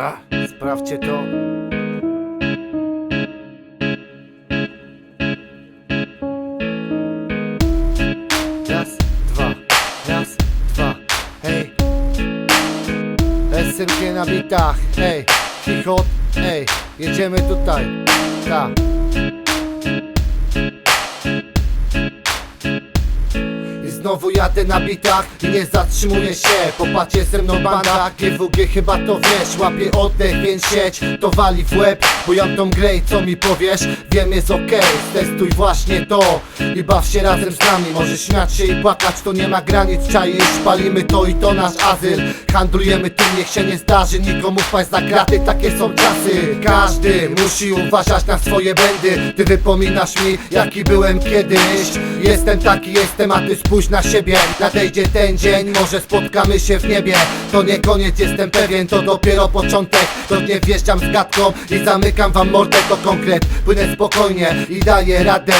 A, sprawdźcie to. Raz, dwa, raz, dwa, hej. SMG na bitach, hej. Chichot, hej. Jedziemy tutaj, tak. Znowu jadę na bitach i nie zatrzymuję się. Popatrzcie ze mną banda, GWG chyba to wiesz. Łapię oddech, więc sieć, to wali w łeb. Bo ja tą grę i co mi powiesz, wiem jest okej. Testuj właśnie to i baw się razem z nami. Możesz śmiać się i płakać, to nie ma granic. Czaisz, palimy to i to nasz azyl. Handlujemy tym, niech się nie zdarzy. Nikomu wpaść za kraty, takie są czasy. Każdy musi uważać na swoje błędy. Ty wypominasz mi, jaki byłem kiedyś. Jestem taki, jestem, a ty spójrz na siebie Nadejdzie ten dzień, może spotkamy się w niebie To nie koniec, jestem pewien, to dopiero początek To nie wjeżdżam z gadką i zamykam wam mordę To konkret, płynę spokojnie i daję radę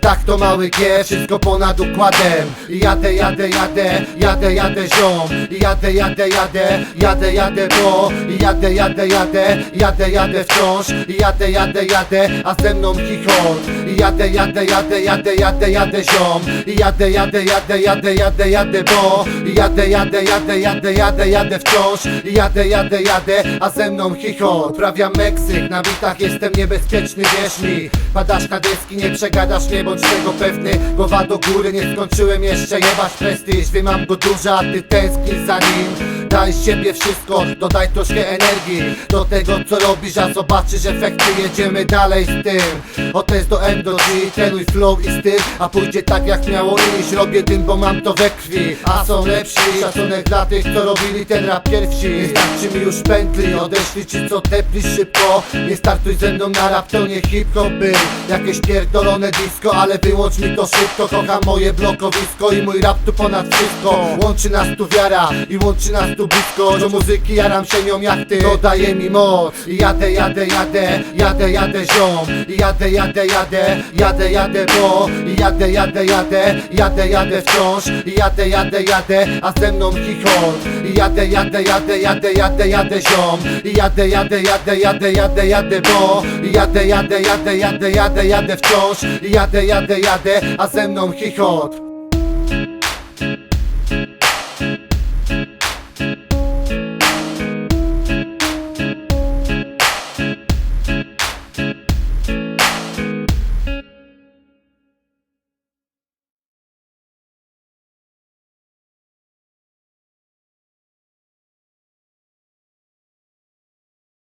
Tak to mały G, wszystko ponad układem I Jadę, jadę, jadę, jadę, jadę ziom I Jadę, jadę, jadę, jadę, jadę bo I Jadę, jadę, jadę, jadę, jadę wciąż I Jadę, jadę, jadę, a ze mną chichot I Jadę, jadę, jadę, jadę, jadę, jadę ziom I Jadę, jadę, jadę, jadę, jadę, jadę bo I Jadę, jadę, jadę, jadę, jadę, jadę wciąż. Jadę, jadę, jadę, a ze mną chichot Odprawiam Meksyk, na bitach jestem niebezpieczny, wierz mi. Padasz na deski, nie przegadasz, nie bądź tego pewny. Głowa do góry, nie skończyłem jeszcze jebać prestiż. Wiem, mam go dużo, a ty tęsknisz za nim Daj z siebie wszystko, dodaj troszkę energii Do tego co robisz, a zobaczysz efekty Jedziemy dalej z tym. Od S do M do G, trenuj flow i styl A pójdzie tak jak miało iść. Robię dym, bo mam to we krwi A są lepsi, szacunek dla tych, co robili ten rap pierwsi. Nie starczy mi już pętli, odeszli ci co tepli szybko. Nie startuj ze mną na rap, to nie hip-hop był Jakieś pierdolone disco, ale wyłącz mi to szybko. Kocham moje blokowisko i mój rap tu ponad wszystko. Łączy nas tu wiara i łączy nas tu blisko Do muzyki jaram się nią jak ty, to daje mi moc Jadę, jadę, jadę, jadę, jadę ziom Jadę, jadę, jadę, jadę, jadę bo Jadę, jadę, jadę, jadę, jadę wciąż Jadę, jadę, jadę, a ze mną chichot Jadę, jadę, jadę, jadę, jadę, jadę ziom Jadę, jadę, jadę, jadę, jadę, jadę bo Jadę, jadę, jadę, jadę, jadę, jadę wciąż Jadę, jadę, jadę, a ze mną chichot